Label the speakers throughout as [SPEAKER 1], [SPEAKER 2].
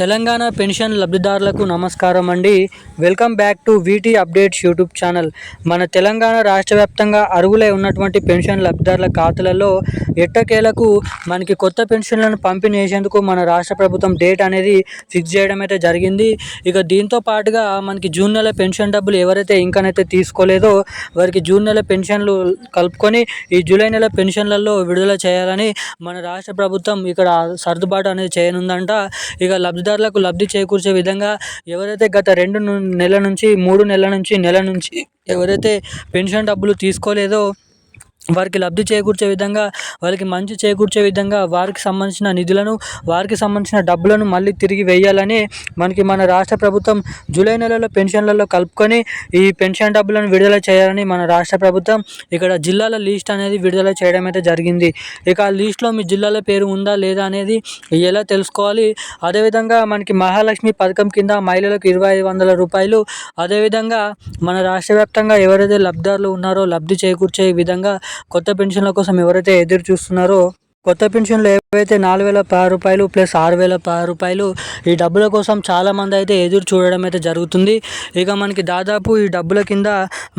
[SPEAKER 1] Telangana pension లబ్ధిదారులకు నమస్కారం అండి. Welcome back to VT updates YouTube channel. మన తెలంగాణ రాష్ట్ర వ్యాప్తంగా అరువులై ఉన్నటువంటి పెన్షన్ లబ్ధిదారుల ఖాతాలలో ఎట్టకేలకు మనకి కొత్త పెన్షన్లను పంపిణీ చేసేందుకు మన రాష్ట్ర ప్రభుత్వం డేట్ అనేది ఫిక్స్ చేయడం అయితే జరిగింది. ఇక దీంతో పాటుగా మనకి జూన్ నెల పెన్షన్ డబ్బులు ఎవరైతే ఇంకనైతే తీసుకోలేదో వారికి జూన్ నెల పెన్షన్లు కలుపుకొని ఈ జూలై నెల పెన్షన్లలో విడుదల చేయాలని మన రాష్ట్ర ప్రభుత్వం ఇక్కడ సర్దుబాటు అనేది చేయనుందంట. ఇక లబ్ధి లబ్ధిదారులకు లబ్ధి చేకూర్చే విధంగా ఎవరైతే గత రెండు నెలల నుంచి మూడు నెలల నుంచి నెల నుంచి ఎవరైతే పెన్షన్ డబ్బులు తీసుకోలేదో వారికి లబ్ధి చేకూర్చే విధంగా వారికి మంచి చేకూర్చే విధంగా వారికి సంబంధించిన నిధులను వారికి సంబంధించిన డబ్బులను మళ్ళీ తిరిగి వేయాలని మనకి మన రాష్ట్ర ప్రభుత్వం జూలై నెలలో పెన్షన్లలో కలుపుకొని ఈ పెన్షన్ డబ్బులను విడుదల చేయాలని మన రాష్ట్ర ప్రభుత్వం ఇక్కడ జిల్లాల లిస్ట్ అనేది విడుదల చేయడం అయితే జరిగింది. ఇక ఆ లిస్ట్లో మీ జిల్లాల పేరు ఉందా లేదా అనేది ఎలా తెలుసుకోవాలి? అదేవిధంగా మనకి మహాలక్ష్మి పథకం కింద మహిళలకు ఇరవై ఐదు వందల రూపాయలు. అదేవిధంగా మన రాష్ట్ర వ్యాప్తంగా ఎవరైతే లబ్ధిదారులు ఉన్నారో లబ్ధి చేకూర్చే విధంగా కొత్త పెన్షన్ల కోసం ఎవరైతే ఎదురు చూస్తున్నారో కొత్త పెన్షన్లు ఏవైతే నాలుగు వేల పది రూపాయలు ప్లస్ ఆరు వేల పది రూపాయలు ఈ డబ్బుల కోసం చాలామంది అయితే ఎదురు చూడడం అయితే జరుగుతుంది. ఇక మనకి దాదాపు ఈ డబ్బుల కింద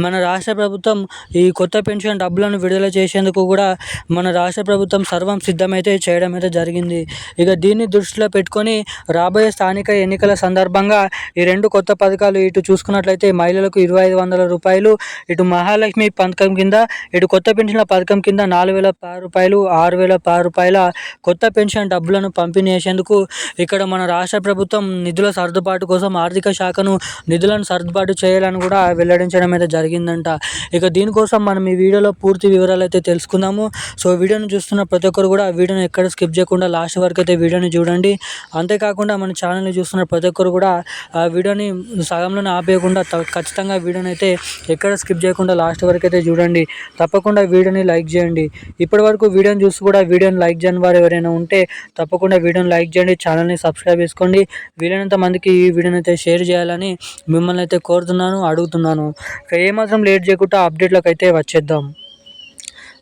[SPEAKER 1] మన రాష్ట్ర ప్రభుత్వం ఈ కొత్త పెన్షన్ డబ్బులను విడుదల చేసేందుకు కూడా మన రాష్ట్ర ప్రభుత్వం సర్వం సిద్ధమైతే చేయడం అయితే జరిగింది. ఇక దీన్ని దృష్టిలో పెట్టుకొని రాబోయే స్థానిక ఎన్నికల సందర్భంగా ఈ రెండు కొత్త పథకాలు ఇటు చూసుకున్నట్లయితే మహిళలకు ఇరవై ఐదు వందల రూపాయలు ఇటు మహాలక్ష్మి పథకం కింద ఇటు కొత్త పెన్షన్ల పథకం కింద నాలుగు వేల పది రూపాయలు ఆరు వేల పది రూపాయల కొత్త పెన్షన్ డబ్బులను పంపిణీ చేసేందుకు ఇక్కడ మన రాష్ట్ర ప్రభుత్వం నిధుల సర్దుబాటు కోసం ఆర్థిక శాఖను నిధులను సర్దుబాటు చేయాలని కూడా వెల్లడించడం అయితే జరిగిందంట. ఇక దీనికోసం మనం ఈ వీడియోలో పూర్తి వివరాలు అయితే తెలుసుకుందాము. సో వీడియోను చూస్తున్న ప్రతి ఒక్కరు కూడా వీడియోను ఎక్కడ స్కిప్ చేయకుండా లాస్ట్ వరకు అయితే వీడియోని చూడండి. అంతేకాకుండా మన ఛానల్ని చూస్తున్న ప్రతి ఒక్కరు కూడా ఆ వీడియోని సగంలోనే ఆపేయకుండా త- ఖచ్చితంగా వీడియోని అయితే ఎక్కడ స్కిప్ చేయకుండా లాస్ట్ వరకు అయితే చూడండి. తప్పకుండా వీడియోని లైక్ చేయండి. ఇప్పటి వరకు వీడియోని చూసి కూడా వీడియోని లైక్ చేయని వారు ఎవరైనా ఉంటే తప్పకుండా వీడియోని లైక్ చేయండి ఛానల్ని సబ్స్క్రైబ్ చేసుకోండి. వీలైనంత మందికి ఈ వీడియోని అయితే షేర్ చేయాలని మిమ్మల్ని అయితే కోరుతున్నాను అడుగుతున్నాను. ఏమాత్రం లేట్ చేయకుండా అప్డేట్లకు అయితే వచ్చేద్దాం.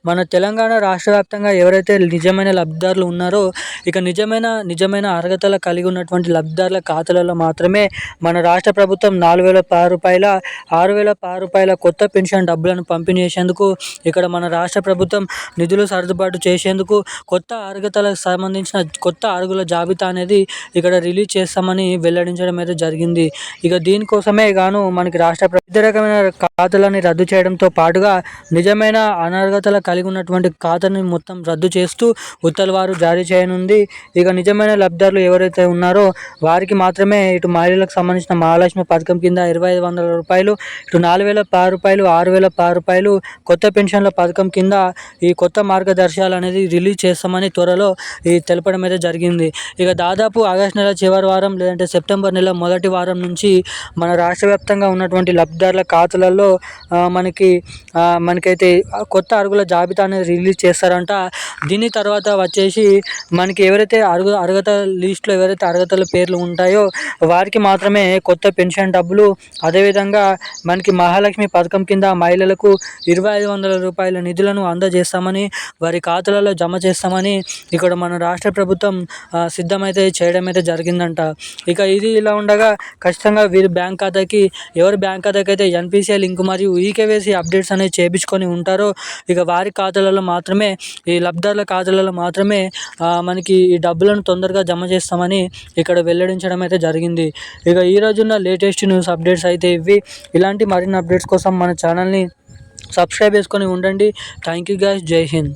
[SPEAKER 1] మన తెలంగాణ రాష్ట్ర వ్యాప్తంగా ఎవరైతే నిజమైన లబ్ధిదారులు ఉన్నారో ఇక నిజమైన నిజమైన అర్హతలు కలిగి ఉన్నటువంటి లబ్ధిదారుల ఖాతాలలో మాత్రమే మన రాష్ట్ర ప్రభుత్వం నాలుగు వేల పది రూపాయల ఆరు వేల పది రూపాయల కొత్త పెన్షన్ డబ్బులను పంపిణీ చేసేందుకు ఇక్కడ మన రాష్ట్ర ప్రభుత్వం నిధులు సర్దుబాటు చేసేందుకు కొత్త అర్హతలకు సంబంధించిన కొత్త అరుగుల జాబితా అనేది ఇక్కడ రిలీజ్ చేస్తామని వెల్లడించడం అయితే జరిగింది. ఇక దీనికోసమే గాను మనకి రాష్ట్ర ప్రభుత్వం వివిధ రకమైన ఖాతాలని రద్దు చేయడంతో పాటుగా నిజమైన అనర్హతలు కలిగి ఉన్నటువంటి ఖాతాని మొత్తం రద్దు చేస్తూ ఉత్తర్వులు జారీ చేయనుంది. ఇక నిజమైన లబ్ధిదారులు ఎవరైతే ఉన్నారో వారికి మాత్రమే ఇటు మహిళలకు సంబంధించిన మహాలక్ష్మి పథకం కింద ఇరవై ఐదు వందల రూపాయలు ఇటు నాలుగు వేల పది రూపాయలు ఆరు వేల పది రూపాయలు కొత్త పెన్షన్ల పథకం కింద ఈ కొత్త మార్గదర్శకాలు అనేది రిలీజ్ చేస్తామని త్వరలో ఈ తెలపడం అయితే జరిగింది. ఇక దాదాపు ఆగస్టు నెల చివరి వారం లేదంటే సెప్టెంబర్ నెల మొదటి వారం నుంచి మన రాష్ట్ర వ్యాప్తంగా ఉన్నటువంటి లబ్ధిదారుల ఖాతాలలో మనకి మనకైతే కొత్త అరుగుల జాబితా అనేది రిలీజ్ చేస్తారంట. దీని తర్వాత వచ్చేసి మనకి ఎవరైతే అర్హ అర్హత లిస్ట్లో ఎవరైతే అర్హతల పేర్లు ఉంటాయో వారికి మాత్రమే కొత్త పెన్షన్ డబ్బులు. అదేవిధంగా మనకి మహాలక్ష్మి పథకం కింద మహిళలకు ఇరవై ఐదు వందల రూపాయల నిధులను అందజేస్తామని వారి ఖాతాలలో జమ చేస్తామని ఇక్కడ మన రాష్ట్ర ప్రభుత్వం సిద్ధమైతే చేయడం అయితే జరిగిందంట. ఇక ఇది ఇలా ఉండగా ఖచ్చితంగా వీరి బ్యాంక్ ఖాతాకి ఎవరి బ్యాంక్ ఖాతాకి అయితే ఎన్పిసిఐ లింక్ మరియు ఈకేవైసీ అప్డేట్స్ అనేవి చేపించుకొని ఉంటారో ఇక వారి ఖాతాలలో మాత్రమే ఈ లబ్ధిదారుల ఖాతాలలో మాత్రమే మనకి ఈ డబ్బులను తొందరగా జమ చేస్తామని ఇక్కడ వెల్లడించడం అయితే జరిగింది. ఇక ఈ రోజున్న లేటెస్ట్ న్యూస్ అప్డేట్స్ అయితే ఇవి. ఇలాంటి మరిన్ని అప్డేట్స్ కోసం మన ఛానల్ని సబ్స్క్రైబ్ చేసుకొని ఉండండి. Thank you guys. జై హింద్.